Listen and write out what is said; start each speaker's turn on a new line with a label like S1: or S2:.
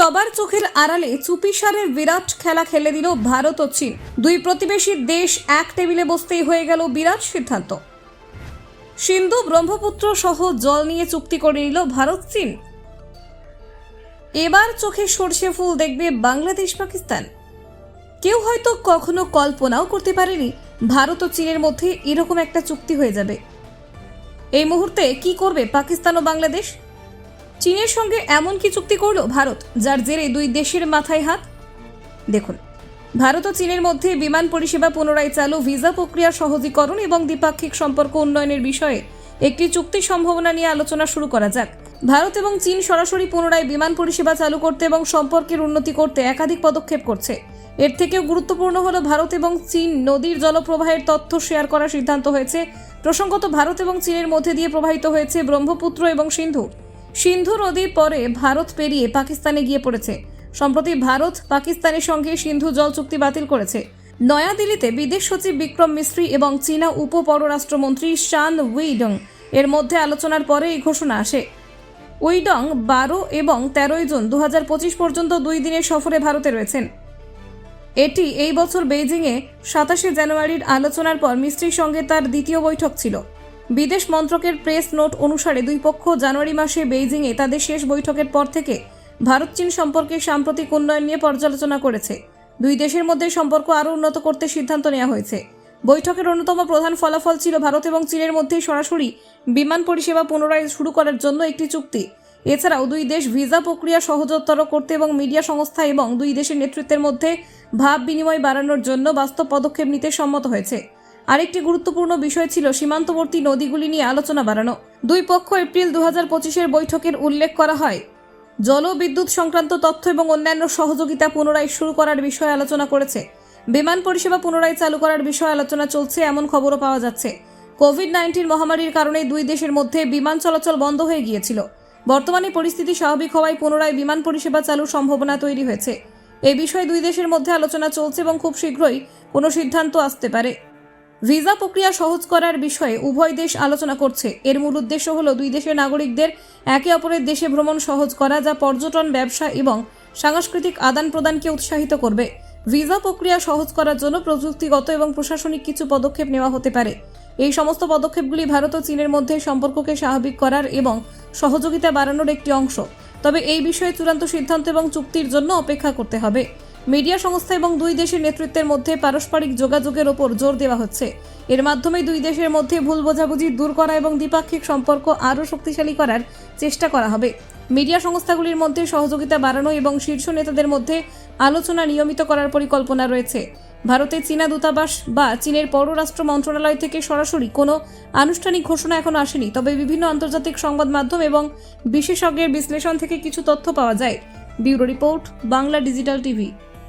S1: সবার চোখের আড়ালে চুপিসারের বিরাট খেলা খেলে দিল ভারত ও চীন। দুই প্রতিবেশী দেশ এক টেবিলে বসতেই হয়ে গেল বিরাট সিদ্ধান্ত। সিন্ধু ব্রহ্মপুত্র সহ জল নিয়ে চুক্তি করে নিল ভারত চীন। এবার চোখে সর্ষে ফুল দেখবে বাংলাদেশ পাকিস্তান। কেউ হয়তো কখনো কল্পনাও করতে পারেনি ভারত ও চীনের মধ্যে এরকম একটা চুক্তি হয়ে যাবে। এই মুহূর্তে কি করবে পাকিস্তান ও বাংলাদেশ? চীনের সঙ্গে এমন কি চুক্তি করল ভারত, যার জেরে দুই দেশের মাথায় হাত? দেখুন, ভারত ও চীনের মধ্যে বিমান পরিষেবা পুনরায় চালু, ভিসা প্রক্রিয়া সহজীকরণ এবং দ্বিপাক্ষিক সম্পর্ক উন্নয়নের বিষয়ে একটি চুক্তির সম্ভাবনা নিয়ে আলোচনা শুরু করা যাক। ভারত এবং চীন সরাসরি পুনরায় বিমান পরিষেবা চালু করতে এবং সম্পর্কের উন্নতি করতে একাধিক পদক্ষেপ করছে। এর থেকেও গুরুত্বপূর্ণ হলো ভারত এবং চীন নদীর জলপ্রবাহের তথ্য শেয়ার করার সিদ্ধান্ত হয়েছে। প্রসঙ্গত, ভারত এবং চীনের মধ্যে দিয়ে প্রবাহিত হয়েছে ব্রহ্মপুত্র এবং সিন্ধু। সিন্ধু নদীর পরে ভারত পেরিয়ে পাকিস্তানে গিয়ে পড়েছে। সম্প্রতি ভারত পাকিস্তানের সঙ্গে সিন্ধু জল চুক্তি বাতিল করেছে। নয়াদিল্লিতে বিদেশ সচিব বিক্রম মিস্ত্রি এবং চীনা উপ পররাষ্ট্রমন্ত্রী শান উইডং এর মধ্যে আলোচনার পরে এই ঘোষণা আসে। উইডং বারো এবং তেরোই জুন দু হাজার পঁচিশ পর্যন্ত দুই দিনের সফরে ভারতে রয়েছেন। এটি এই বছর বেইজিংয়ে সাতাশে জানুয়ারির আলোচনার পর মিস্ত্রির সঙ্গে তার দ্বিতীয় বৈঠক ছিল। বিদেশ মন্ত্রকের প্রেস নোট অনুসারে দুই পক্ষ জানুয়ারি মাসে বেইজিংয়ে তাদের শেষ বৈঠকের পর থেকে ভারত চীন সম্পর্কে সাম্প্রতিক উন্নয়ন নিয়ে পর্যালোচনা করেছে। দুই দেশের মধ্যে সম্পর্ক আরও উন্নত করতে সিদ্ধান্ত নেওয়া হয়েছে। বৈঠকের অন্যতম প্রধান ফলাফল ছিল ভারত এবং চীনের মধ্যে সরাসরি বিমান পরিষেবা পুনরায় শুরু করার জন্য একটি চুক্তি। এছাড়াও দুই দেশ ভিসা প্রক্রিয়া সহজতর করতে এবং মিডিয়া সংস্থা এবং দুই দেশের নেতৃত্বের মধ্যে ভাব বিনিময় বাড়ানোর জন্য বাস্তব পদক্ষেপ নিতে সম্মত হয়েছে। আরেকটি গুরুত্বপূর্ণ বিষয় ছিল সীমান্তবর্তী নদীগুলি নিয়ে আলোচনা বাড়ানো। দুই পক্ষ এপ্রিল দু হাজার বৈঠকের উল্লেখ করা হয়। জল বিদ্যুৎ সংক্রান্ত তথ্য এবং অন্যান্য সহযোগিতা পুনরায় শুরু করার বিষয়ে আলোচনা করেছে। বিমান পরিষেবা পুনরায় চালু করার বিষয়ে আলোচনা চলছে, এমন খবরও পাওয়া যাচ্ছে। কোভিড নাইন্টিন মহামারীর কারণে দুই দেশের মধ্যে বিমান চলাচল বন্ধ হয়ে গিয়েছিল। বর্তমানে পরিস্থিতি স্বাভাবিক হওয়ায় পুনরায় বিমান পরিষেবা চালুর সম্ভাবনা তৈরি হয়েছে। এ বিষয়ে দুই দেশের মধ্যে আলোচনা চলছে এবং খুব শীঘ্রই কোনো সিদ্ধান্ত আসতে পারে। ভিসা প্রক্রিয়া সহজ করার বিষয়ে উভয় দেশ আলোচনা করছে। এর মূল উদ্দেশ্য হল দুই দেশের নাগরিকদের একে অপরের দেশে ভ্রমণ সহজ করা, যা পর্যটন, ব্যবসা এবং সাংস্কৃতিক আদান প্রদানকে উৎসাহিত করবে। ভিসা প্রক্রিয়া সহজ করার জন্য প্রযুক্তিগত এবং প্রশাসনিক কিছু পদক্ষেপ নেওয়া হতে পারে। এই সমস্ত পদক্ষেপগুলি ভারত ও চীনের মধ্যে সম্পর্ককে স্বাভাবিক করার এবং সহযোগিতা বাড়ানোর একটি অংশ। তবে এই বিষয়ে চূড়ান্ত সিদ্ধান্ত এবং চুক্তির জন্য অপেক্ষা করতে হবে। মিডিয়া সংস্থা এবং দুই দেশের নেতৃত্বের মধ্যে পারস্পরিক যোগাযোগের ওপর জোর দেওয়া হচ্ছে। এর মাধ্যমে দুই দেশের মধ্যে ভুল বোঝাবুঝি দূর করা এবং দ্বিপাক্ষিক সম্পর্ক আরও শক্তিশালী করার চেষ্টা করা হবে। মিডিয়া সংস্থাগুলির মধ্যে সহযোগিতা বাড়ানো এবং শীর্ষ নেতাদের মধ্যে আলোচনা নিয়মিত করার পরিকল্পনা রয়েছে। ভারতে চীনা দূতাবাস বা চীনের পররাষ্ট্র মন্ত্রণালয় থেকে সরাসরি কোনো আনুষ্ঠানিক ঘোষণা এখনও আসেনি, তবে বিভিন্ন আন্তর্জাতিক সংবাদ মাধ্যম এবং বিশেষজ্ঞের বিশ্লেষণ থেকে কিছু তথ্য পাওয়া যায়। Bureau report, Bangla digital TV.